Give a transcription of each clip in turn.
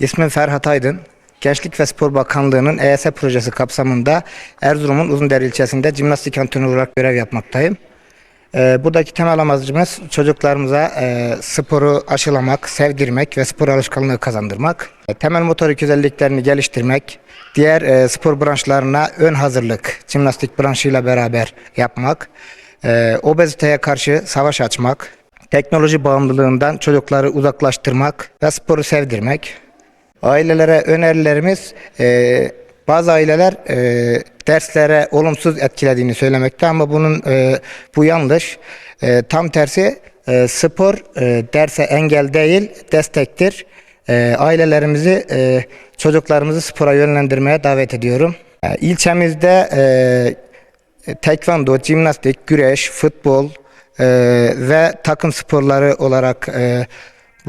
İsmim Ferhat Aydın. Gençlik ve Spor Bakanlığı'nın EYS projesi kapsamında Erzurum'un Uzundere ilçesinde jimnastik antrenörü olarak görev yapmaktayım. Ee, buradaki temel amacımız çocuklarımıza e, sporu aşılamak, sevdirmek ve spor alışkanlığı kazandırmak. E, temel motorik özelliklerini geliştirmek, diğer e, spor branşlarına ön hazırlık, jimnastik branşıyla beraber yapmak, e, obeziteye karşı savaş açmak, teknoloji bağımlılığından çocukları uzaklaştırmak ve sporu sevdirmek. Ailelere önerilerimiz e, bazı aileler e, derslere olumsuz etkilediğini söylemekte ama bunun e, bu yanlış. E, tam tersi e, spor e, derse engel değil destektir. E, ailelerimizi e, çocuklarımızı spora yönlendirmeye davet ediyorum. E, ilçemizde e, tekvando, jimnastik, güreş, futbol e, ve takım sporları olarak e,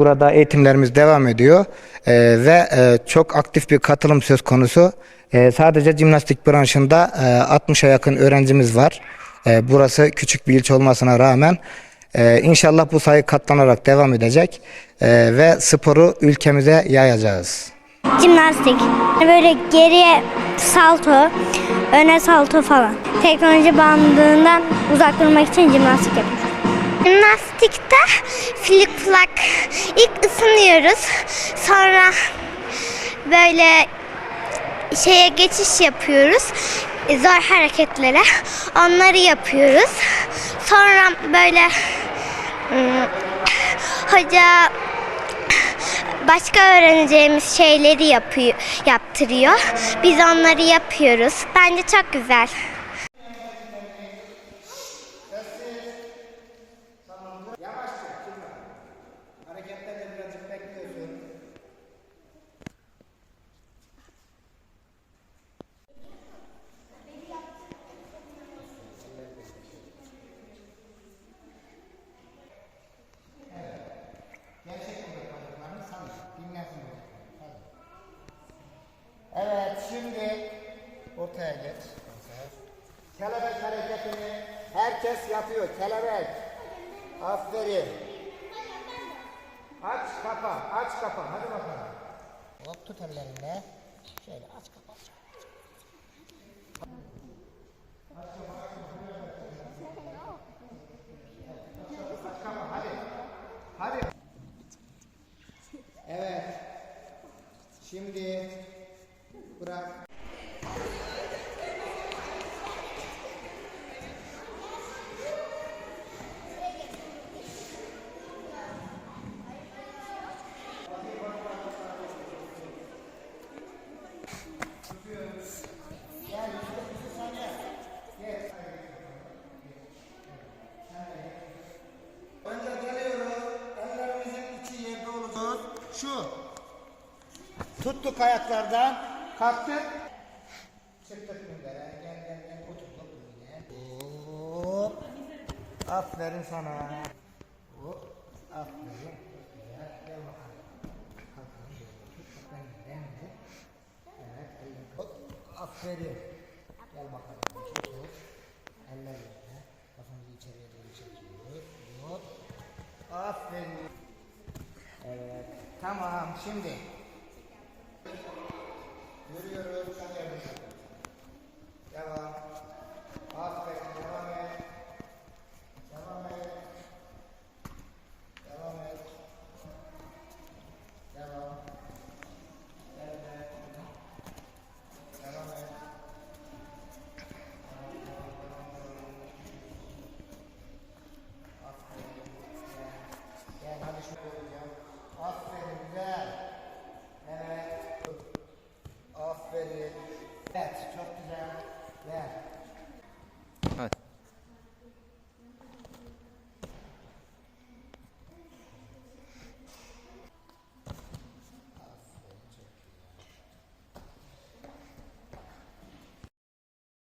burada eğitimlerimiz devam ediyor E, ve e, çok aktif bir katılım söz konusu. E, sadece jimnastik branşında e, 60'a yakın öğrencimiz var. E, burası küçük bir ilçe olmasına rağmen e, inşallah bu sayı katlanarak devam edecek E, ve sporu ülkemize yayacağız. Jimnastik. Böyle geriye salto, öne salto falan. Teknoloji bandından uzak durmak için jimnastik yapıyorum. Jimnastikte flik flak. İlk ısınıyoruz. Sonra böyle şeye geçiş yapıyoruz. E, Zor hareketlere. Onları yapıyoruz. Sonra böyle hmm, hoca başka öğreneceğimiz şeyleri yapıyor, yaptırıyor. Biz onları yapıyoruz. Bence çok güzel. Evet şimdi ortaya geç. Kelebek hareketini herkes yapıyor. Kelebek. Aferin. Aç kapa, aç kapa. Hadi bakalım. Hop tut ellerinde. Şöyle aç kapa. Hadi. Tuttuk ayaklardan. Kalktık. Çıktık mindere. Gel gel gel. Oturduk böyle. Hop. Aferin sana. Hop. Aferin. Gel bakalım. Kalkalım bakalım. Elini. Evet. elini. Hop. Aferin. Gel bakalım. Tut. Eller yerde. Kafamızı içeriye doğru çekiyoruz. Hop. Aferin. Evet. Tamam. Şimdi.